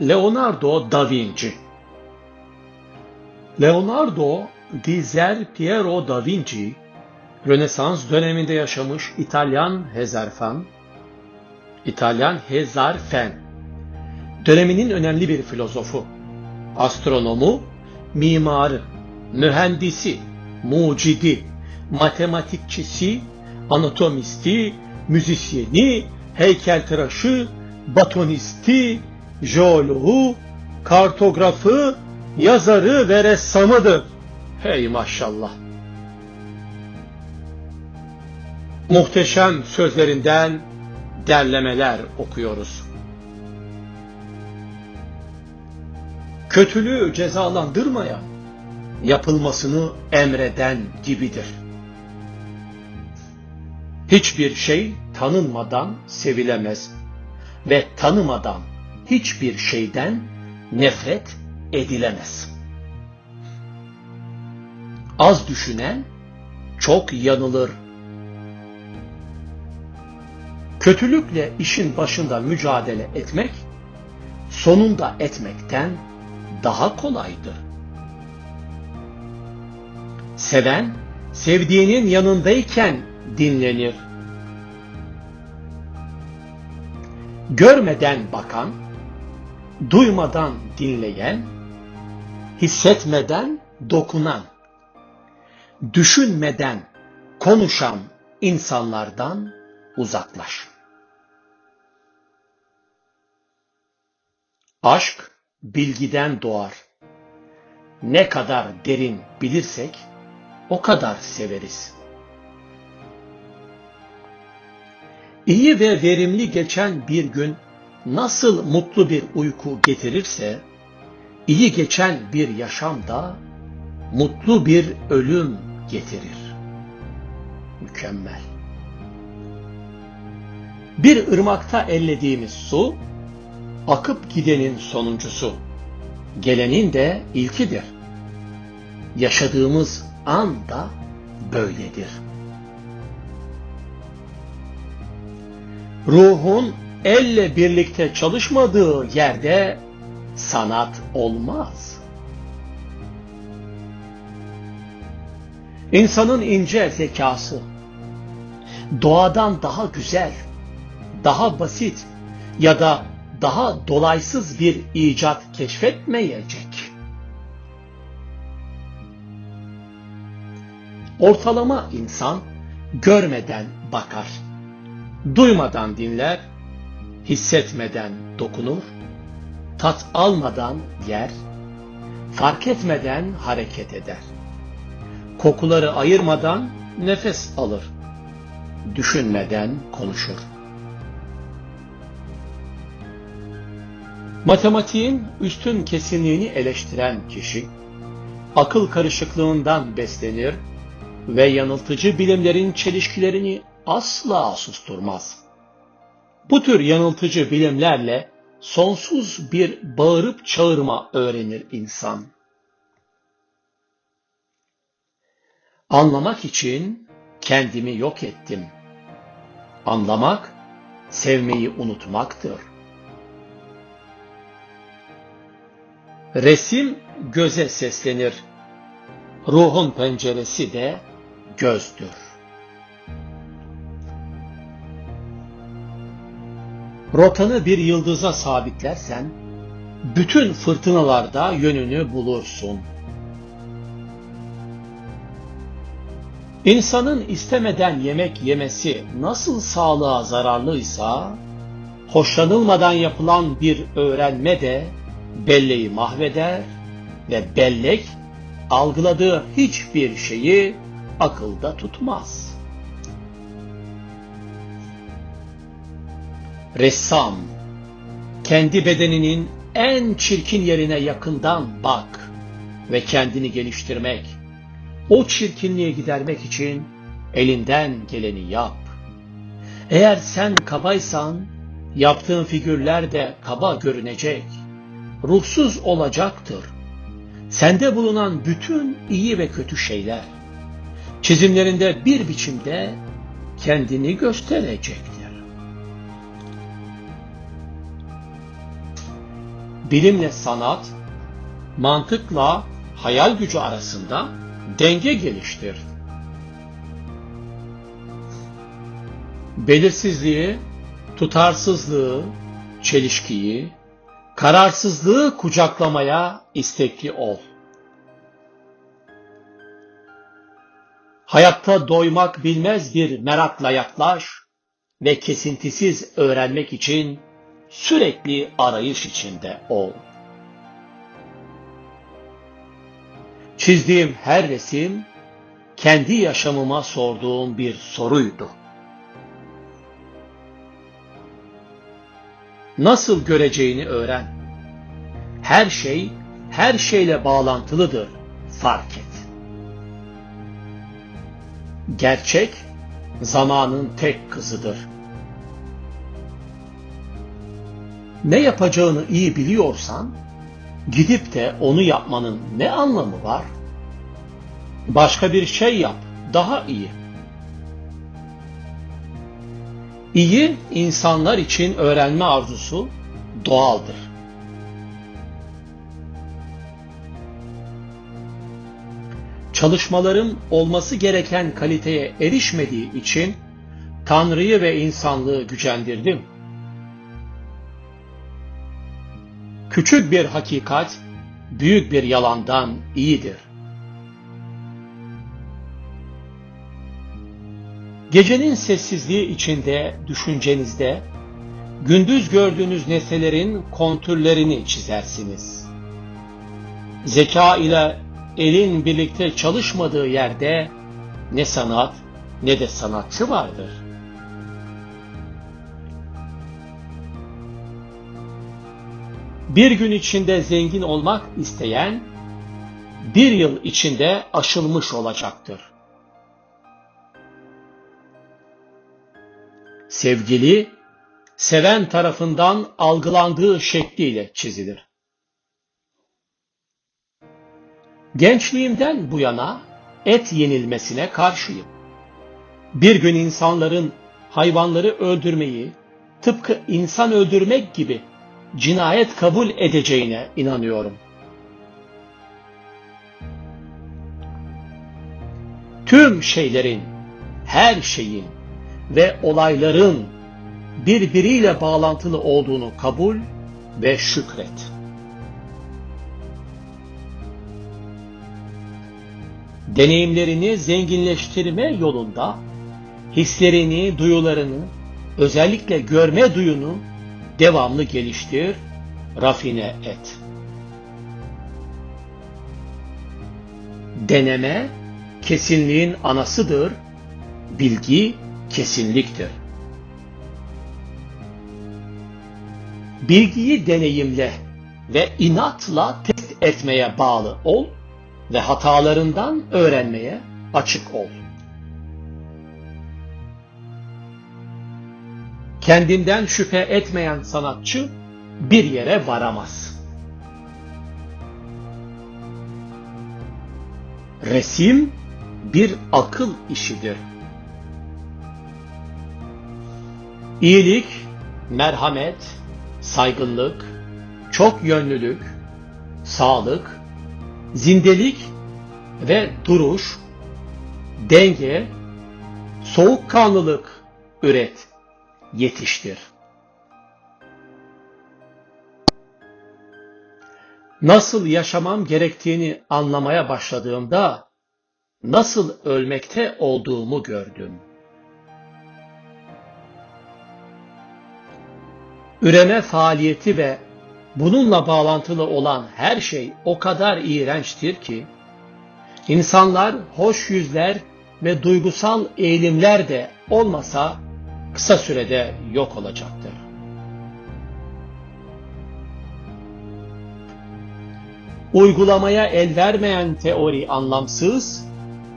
Leonardo da Vinci. Leonardo di Ser Piero da Vinci, Rönesans döneminde yaşamış İtalyan hezarfen, İtalyan hezarfen, döneminin önemli bir filozofu, astronomu, mimarı, mühendisi, mucidi, matematikçisi, anatomisti, müzisyeni, heykeltıraşı, batonisti, jeoloğu, kartografı, yazarı ve ressamıdır. Hey maşallah. Muhteşem sözlerinden derlemeler okuyoruz. Kötülüğü cezalandırmayan, yapılmasını emreden gibidir. Hiçbir şey tanınmadan sevilemez ve tanımadan hiçbir şeyden nefret edilemez. Az düşünen çok yanılır. Kötülükle işin başında mücadele etmek, sonunda etmekten daha kolaydır. Seven, sevdiğinin yanındayken dinlenir. Görmeden bakan, duymadan dinleyen, hissetmeden dokunan, düşünmeden konuşan insanlardan uzaklaş. Aşk bilgiden doğar. Ne kadar derin bilirsek o kadar severiz. İyi ve verimli geçen bir gün nasıl mutlu bir uyku getirirse, iyi geçen bir yaşam da mutlu bir ölüm getirir. Mükemmel. Bir ırmakta ellediğimiz su, akıp gidenin sonuncusu, gelenin de ilkidir. Yaşadığımız an da böyledir. Ruhun elle birlikte çalışmadığı yerde sanat olmaz. İnsanın ince zekası doğadan daha güzel, daha basit ya da daha dolaysız bir icat keşfetmeyecek. Ortalama insan görmeden bakar, duymadan dinler, hissetmeden dokunur, tat almadan yer, fark etmeden hareket eder. Kokuları ayırmadan nefes alır, düşünmeden konuşur. Matematiğin üstün kesinliğini eleştiren kişi, akıl karışıklığından beslenir ve yanıltıcı bilimlerin çelişkilerini asla susturmaz. Bu tür yanıltıcı bilimlerle sonsuz bir bağırıp çağırma öğrenir insan. Anlamak için kendimi yok ettim. Anlamak, sevmeyi unutmaktır. Resim göze seslenir. Ruhun penceresi de gözdür. Rotanı bir yıldıza sabitlersen, bütün fırtınalarda yönünü bulursun. İnsanın istemeden yemek yemesi nasıl sağlığa zararlıysa, hoşlanılmadan yapılan bir öğrenme de belleği mahveder ve bellek algıladığı hiçbir şeyi akılda tutmaz. Ressam, kendi bedeninin en çirkin yerine yakından bak ve kendini geliştirmek, o çirkinliği gidermek için elinden geleni yap. Eğer sen kabaysan, yaptığın figürler de kaba görünecek, ruhsuz olacaktır. Sende bulunan bütün iyi ve kötü şeyler, çizimlerinde bir biçimde kendini gösterecektir. Bilimle sanat, mantıkla hayal gücü arasında denge geliştir. Belirsizliği, tutarsızlığı, çelişkiyi, kararsızlığı kucaklamaya istekli ol. Hayatta doymak bilmez bir merakla yaklaş ve kesintisiz öğrenmek için sürekli arayış içinde ol. Çizdiğim her resim kendi yaşamıma sorduğum bir soruydu. Nasıl göreceğini öğren. Her şey her şeyle bağlantılıdır. Fark et. Gerçek zamanın tek kızıdır. Ne yapacağını iyi biliyorsan gidip de onu yapmanın ne anlamı var? Başka bir şey yap, daha iyi. İyi insanlar için öğrenme arzusu doğaldır. Çalışmalarım olması gereken kaliteye erişmediği için Tanrı'yı ve insanlığı gücendirdim. Küçük bir hakikat büyük bir yalandan iyidir. Gecenin sessizliği içinde düşüncenizde gündüz gördüğünüz nesnelerin kontürlerini çizersiniz. Zeka ile elin birlikte çalışmadığı yerde ne sanat ne de sanatçı vardır. Bir gün içinde zengin olmak isteyen bir yıl içinde aşılmış olacaktır. Sevgili, seven tarafından algılandığı şekliyle çizilir. Gençliğimden bu yana et yenilmesine karşıyım. Bir gün insanların hayvanları öldürmeyi tıpkı insan öldürmek gibi cinayet kabul edeceğine inanıyorum. Tüm şeylerin, her şeyin ve olayların birbiriyle bağlantılı olduğunu kabul ve şükret. Deneyimlerini zenginleştirme yolunda hislerini, duyularını, özellikle görme duyunu devamlı geliştir, rafine et. Deneme kesinliğin anasıdır, bilgi kesinliktir. Bilgiyi deneyimle ve inatla test etmeye bağlı ol ve hatalarından öğrenmeye açık ol. Kendinden şüphe etmeyen sanatçı bir yere varamaz. Resim bir akıl işidir. İyilik, merhamet, saygınlık, çok yönlülük, sağlık, zindelik ve duruş, denge, soğukkanlılık üret, yetiştir. Nasıl yaşamam gerektiğini anlamaya başladığımda nasıl ölmekte olduğumu gördüm. Üreme faaliyeti ve bununla bağlantılı olan her şey o kadar iğrençtir ki, insanlar hoş yüzler ve duygusal eğilimler de olmasa kısa sürede yok olacaktır. Uygulamaya el vermeyen teori anlamsız,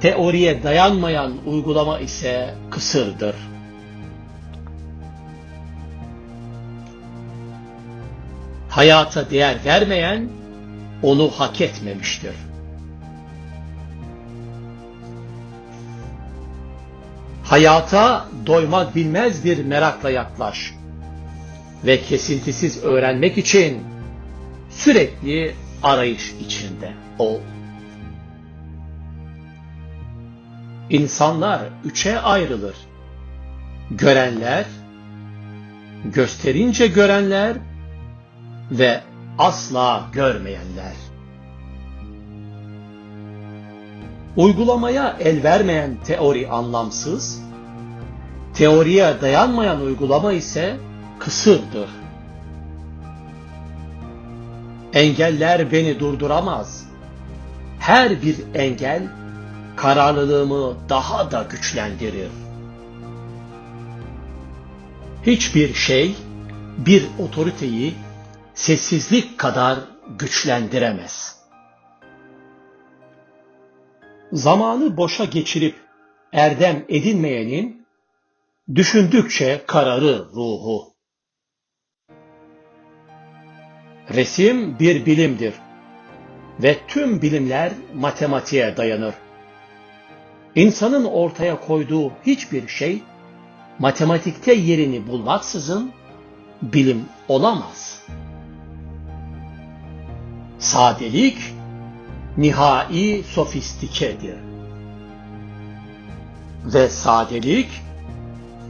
teoriye dayanmayan uygulama ise kısırdır. hayata değer vermeyen onu hak etmemiştir. Hayata doymak bilmez bir merakla yaklaş ve kesintisiz öğrenmek için sürekli arayış içinde ol. İnsanlar üçe ayrılır. Görenler, gösterince görenler ve asla görmeyenler. Uygulamaya el vermeyen teori anlamsız, teoriye dayanmayan uygulama ise kısırdır. Engeller beni durduramaz. Her bir engel kararlılığımı daha da güçlendirir. Hiçbir şey bir otoriteyi sessizlik kadar güçlendiremez. Zamanı boşa geçirip erdem edinmeyenin düşündükçe kararı ruhu. Resim bir bilimdir ve tüm bilimler matematiğe dayanır. İnsanın ortaya koyduğu hiçbir şey matematikte yerini bulmaksızın bilim olamaz. Sadelik nihai sofistikedir. Ve sadelik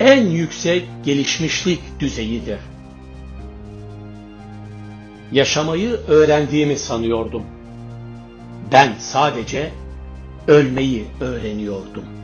en yüksek gelişmişlik düzeyidir. Yaşamayı öğrendiğimi sanıyordum. Ben sadece ölmeyi öğreniyordum.